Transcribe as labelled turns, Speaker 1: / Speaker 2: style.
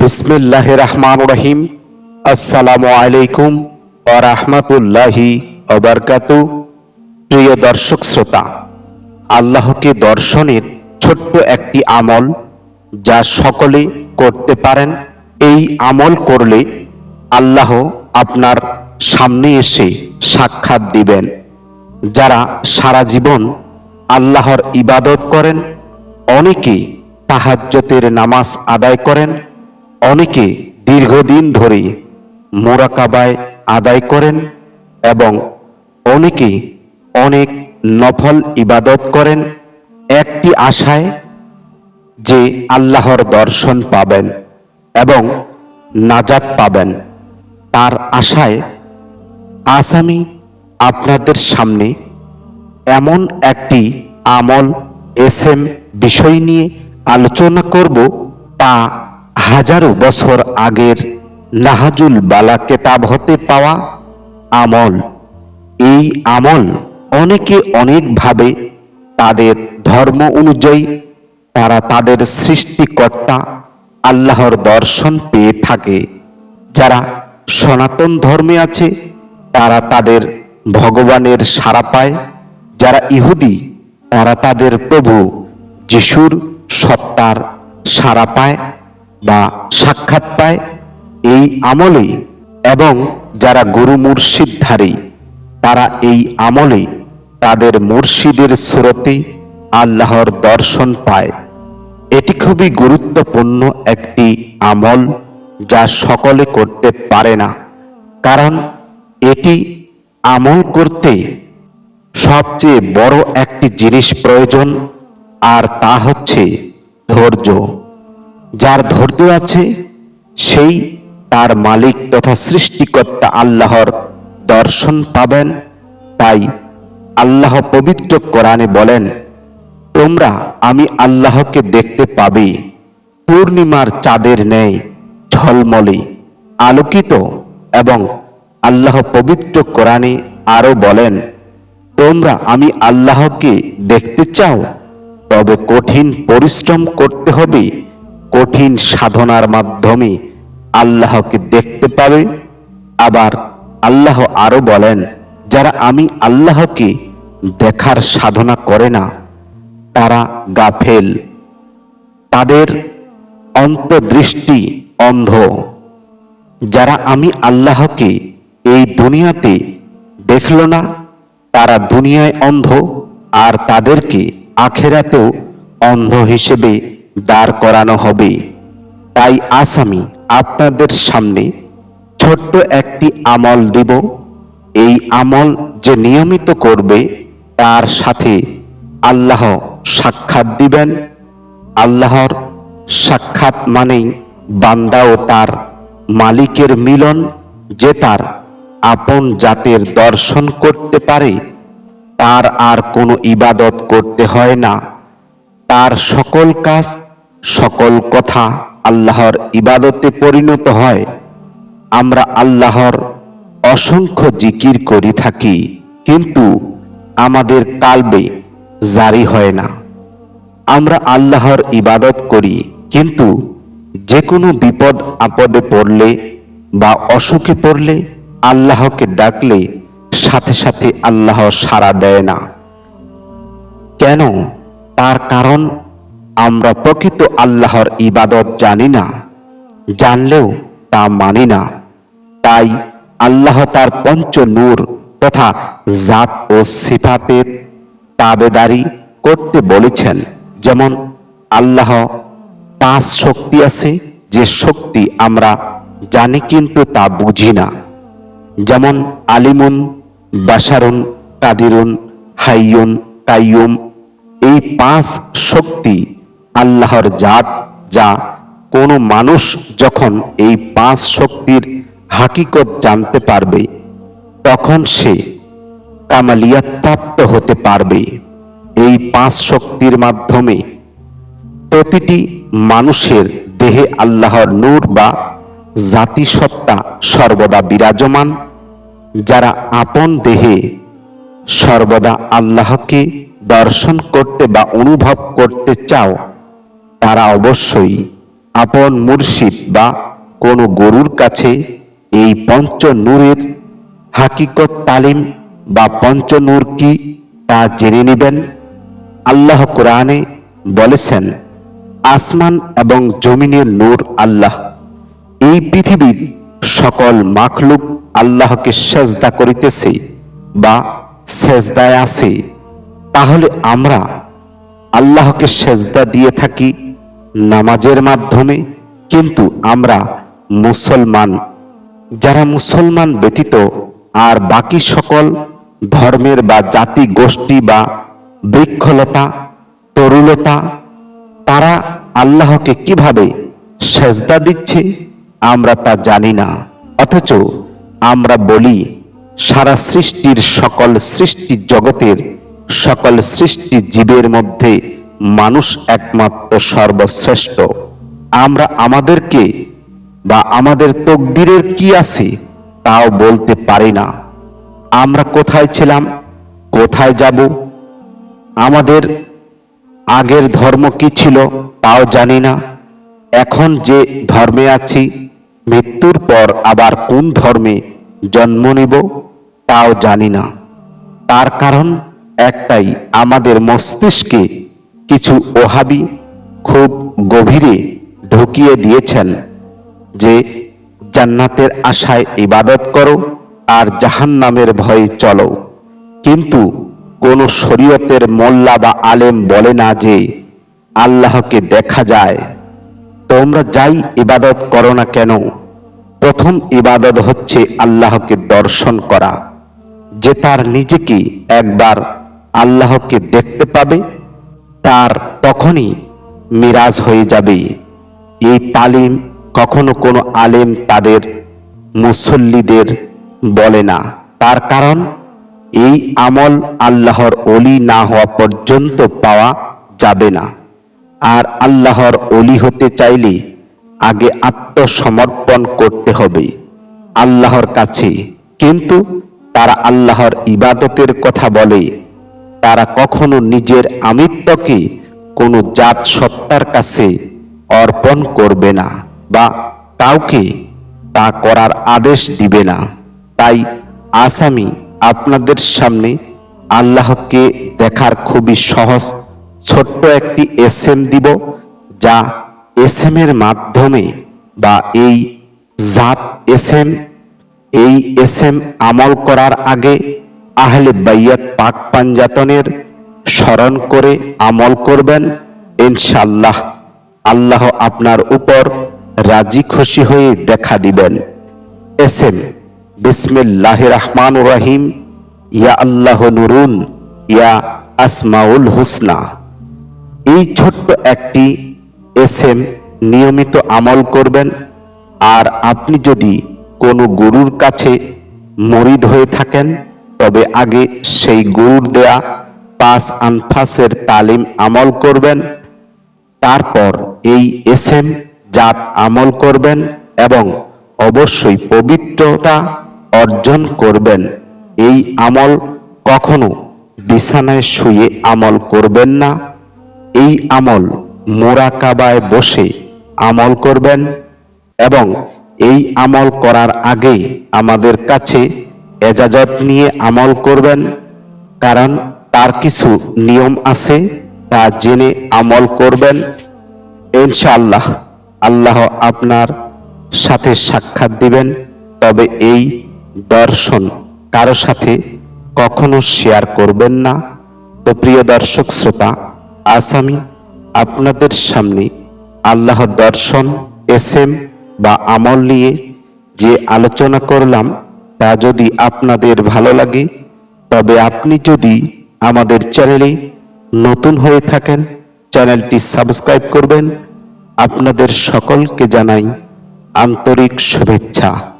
Speaker 1: বিসমিল্লাহ রহমান রহিম। আসসালামু আলাইকুম ও রহমতুল্লাহি অবরকাত প্রিয় দর্শক শ্রোতা, আল্লাহকে দর্শনের ছোট্ট একটি আমল যা সকলে করতে পারেন, এই আমল করলে আল্লাহ আপনার সামনে এসে সাক্ষাৎ দিবেন। যারা সারা জীবন আল্লাহর ইবাদত করেন, অনেকে তাহাজ্জতের নামাজ আদায় করেন অনেকে দীর্ঘদিন ধরে মোরাকাবায় আদায় করেন এবং অনেকে অনেক নফল ইবাদত করেন। একটি আশায় যে আল্লাহর দর্শন পাবেন এবং নাজাত পাবেন। তার আশায় আজ আমি আপনাদের সামনে এমন একটি আমল এস এম বিষয় নিয়ে আলোচনা করব, তা হাজারো বছর আগের নাহাজুল বালা কেতাব হতে পাওয়া আমল। এই আমল অনেকে অনেকভাবে তাদের ধর্ম অনুযায়ী তারা তাদের সৃষ্টিকর্তা আল্লাহর দর্শন পেয়ে থাকে। যারা সনাতন ধর্মে আছে, তারা তাদের ভগবানের সাড়া পায়। যারা ইহুদি, তারা তাদের প্রভু যিশুর সত্তার সাড়া পায়। বা সাক্ষাৎ পায় এই আমলে এবং যারা গুরু মুর্শিদধারী, তারা এই আমলে তাদের মুর্শিদের স্রোতে আল্লাহর দর্শন পায়। এটি খুবই গুরুত্বপূর্ণ একটি আমল যা সকলে করতে পারে না। কারণ এটি আমল করতে সবচেয়ে বড় একটি জিনিস প্রয়োজন, আর তা হচ্ছে ধৈর্য। যার ধৈর্য আছে, সেই তার মালিক তথা সৃষ্টিকর্তা আল্লাহর দর্শন পাবেন। তাই আল্লাহ পবিত্র কোরআনে বলেন, তোমরা আমি আল্লাহকে দেখতে পাবে। পূর্ণিমার চাঁদের ন্যায় ঝলমলে আলোকিত এবং আল্লাহ পবিত্র কোরআনে আরও বলেন, তোমরা আমি আল্লাহকে দেখতে চাও, তবে কঠিন পরিশ্রম করতে হবে কঠিন সাধনার মাধ্যমে আল্লাহকে দেখতে পাবে। আবার আল্লাহ আরও বলেন, যারা আমি আল্লাহকে দেখার সাধনা করে না, তারা গাফেল। তাদের অন্তদৃষ্টি অন্ধ। যারা আমি আল্লাহকে এই দুনিয়াতে দেখল না, তারা দুনিয়ায় অন্ধ, আর তাদেরকে আখেরাতেও অন্ধ হিসেবে দাঁড় করানো হবে। তাই আসামি আপনাদের সামনে ছোট্ট একটি আমল দিব। এই আমল যে নিয়মিত করবে, তার সাথে আল্লাহ সাক্ষাৎ দিবেন। আল্লাহর সাক্ষাৎ মানেই বান্দা ও তার মালিকের মিলন যে তার আপন জাতের দর্শন করতে পারে, তার আর কোনো ইবাদত করতে হয় না। তার সকল কাজ, সকল কথা আল্লাহর ইবাদতে পরিণত হয়। আমরা আল্লাহর অসংখ্য জিকির করি থাকি, কিন্তু আমাদের কালবে জারি হয় না। আমরা আল্লাহর ইবাদত করি, কিন্তু যে কোনো বিপদ আপদে পড়লে বা অসুখে পড়লে আল্লাহকে ডাকলে সাথে সাথে আল্লাহ সাড়া দেয় না। কেন? তার কারণ আমরা প্রকৃত আল্লাহর ইবাদত জানি না, জানলেও তা মানি না। তাই আল্লাহ তার পঞ্চ নূর তথা জাত ও সিফাতের তাবেদারি করতে বলেছেন, যেমন আল্লাহ পাঁচ শক্তি আছে, যে শক্তি আমরা জানি কিন্তু তা বুঝি না। যেমন আলিমুন বাসারুন কাদিরুন, হাইয়ুন, কাইয়ুম এই পাঁচ শক্তি আল্লাহর জাত, যা কোনো মানুষ যখন এই পাঁচ শক্তির হাকিকত জানতে পারবে, তখন সে কামালিয়াত প্রাপ্ত হতে পারবে। এই পাঁচ শক্তির মাধ্যমে প্রতিটি মানুষের দেহে আল্লাহর নূর বা জাতিসত্তা সর্বদা বিরাজমান, যারা আপন দেহে সর্বদা আল্লাহকে দর্শন করতে বা অনুভব করতে চাও, তারা অবশ্যই আপন মুর্শিদ বা কোনো গরুর কাছে এই পঞ্চ নূরের হাকিকত তালিম বা পঞ্চনূর কি তা জেনে নেবেন। আল্লাহ কোরআনে বলেছেন, আসমান এবং জমিনের নূর আল্লাহ। এই পৃথিবীর সকল মাখলুক আল্লাহকে সেজদা করিতেছে বা সেজদায় আছে। তাহলে আমরা আল্লাহকে সেজদা দিয়ে থাকি নামাজের মাধ্যমে, কিন্তু আমরা মুসলমান। যারা মুসলমান ব্যতীত আর বাকি সকল ধর্মের বা জাতি গোষ্ঠী বা বৃক্ষলতা, তরুলতা, তারা আল্লাহকে কীভাবে সেজদা দিচ্ছে আমরা তা জানি না। অথচ আমরা বলি, সারা সৃষ্টির সকল সৃষ্টি জগতের সকল সৃষ্টি জীবের মধ্যে মানুষ একমাত্র সর্বশ্রেষ্ঠ। আমরা আমাদেরকে বা আমাদের তকদিরের কি আছে তাও বলতে পারি না। আমরা কোথায় ছিলাম, কোথায় যাব, আমাদের আগের ধর্ম কি ছিল তাও জানি না। এখন যে ধর্মে আছি, মৃত্যুর পর আবার কোন ধর্মে জন্ম নেব তাও জানি না। তার কারণ একটাই আমাদের মস্তিষ্কে কিছু ওহাবি খুব গভীরে ঢুকিয়ে দিয়েছেন যে জান্নাতের আশায় ইবাদত করো আর জাহান্নামের ভয়ে চলো। কিন্তু কোন শরীয়তের মোল্লা বা আলেম বলে না যে আল্লাহকে দেখা যায়। তোমরা যাই ইবাদত করো না কেন? প্রথম ইবাদত হচ্ছে আল্লাহকে দর্শন করা, যে তার নিজেকে একবার আল্লাহকে দেখতে পাবে, তার তখনই মিরাজ হয়ে যাবে। এই তালিম কখনো কোনো আলেম তাদের মুসল্লিদের বলে না। তার কারণ, এই আমল আল্লাহর অলি না হওয়া পর্যন্ত পাওয়া যাবে না। আর আল্লাহর অলি হতে চাইলে আগে আত্মসমর্পণ করতে হবে আল্লাহর কাছে। কিন্তু তারা আল্লাহর ইবাদতের কথা বলে তারা কখনো নিজের আমিত্বকে কোনো জাত সত্তার কাছে অর্পণ করবে না বা কাউকে তা করার আদেশ দিবে না। তাই আসামি আপনাদের সামনে আল্লাহকে দেখার খুবই সহজ, ছোট্ট একটি এস এম দিব, যা এস এম এর মাধ্যমে বা এই জাত এস এম এই এস এম আমল করার আগে আহলে বাইয়াত পাক পাঞ্জাতনের স্মরণ করে আমল করবেন ইনশাল্লাহ আল্লাহ আপনার উপর রাজি খুশি হয়ে দেখা দিবেন। এস এম বিসমিল্লাহ রহমান রাহিম, ইয়া আল্লাহ নুরুন, ইয়া আসমাউল হুসনা। এই ছোট্ট একটি এস এম নিয়মিত আমল করবেন, আর আপনি যদি কোনো গুরুর কাছে মরিদ হয়ে থাকেন তবে আগে সেই গুরুর দেয়া পাঁচ আনফাসের তালিম আমল করবেন। তারপর এই এস এম জাত আমল করবেন এবং অবশ্যই পবিত্রতা অর্জন করবেন। এই আমল কখনো বিছানায় শুয়ে আমল করবেন না। এই আমল মোরাকাবায় বসে আমল করবেন এবং এই আমল করার আগে আমাদের কাছে এজাজত নিয়ে আমল করবেন, কারণ তার কিছু নিয়ম আছে, তা জেনে আমল করবেন। ইনশাআল্লাহ, আল্লাহ আপনার সাথে সাক্ষাৎ দিবেন। তবে এই দর্শন কারও সাথে কখনো শেয়ার করবেন না। তো প্রিয় দর্শক শ্রোতা, আজ আমি আপনাদের সামনে আল্লাহর দর্শন এস এম বা আমল নিয়ে যে আলোচনা করলাম তা যদি আপনাদের ভালো লাগে, তবে আপনি যদি আমাদের চ্যানেলে নতুন হয়ে থাকেন, চ্যানেলটি সাবস্ক্রাইব করবেন। আপনাদের সকলকে জানাই আন্তরিক শুভেচ্ছা।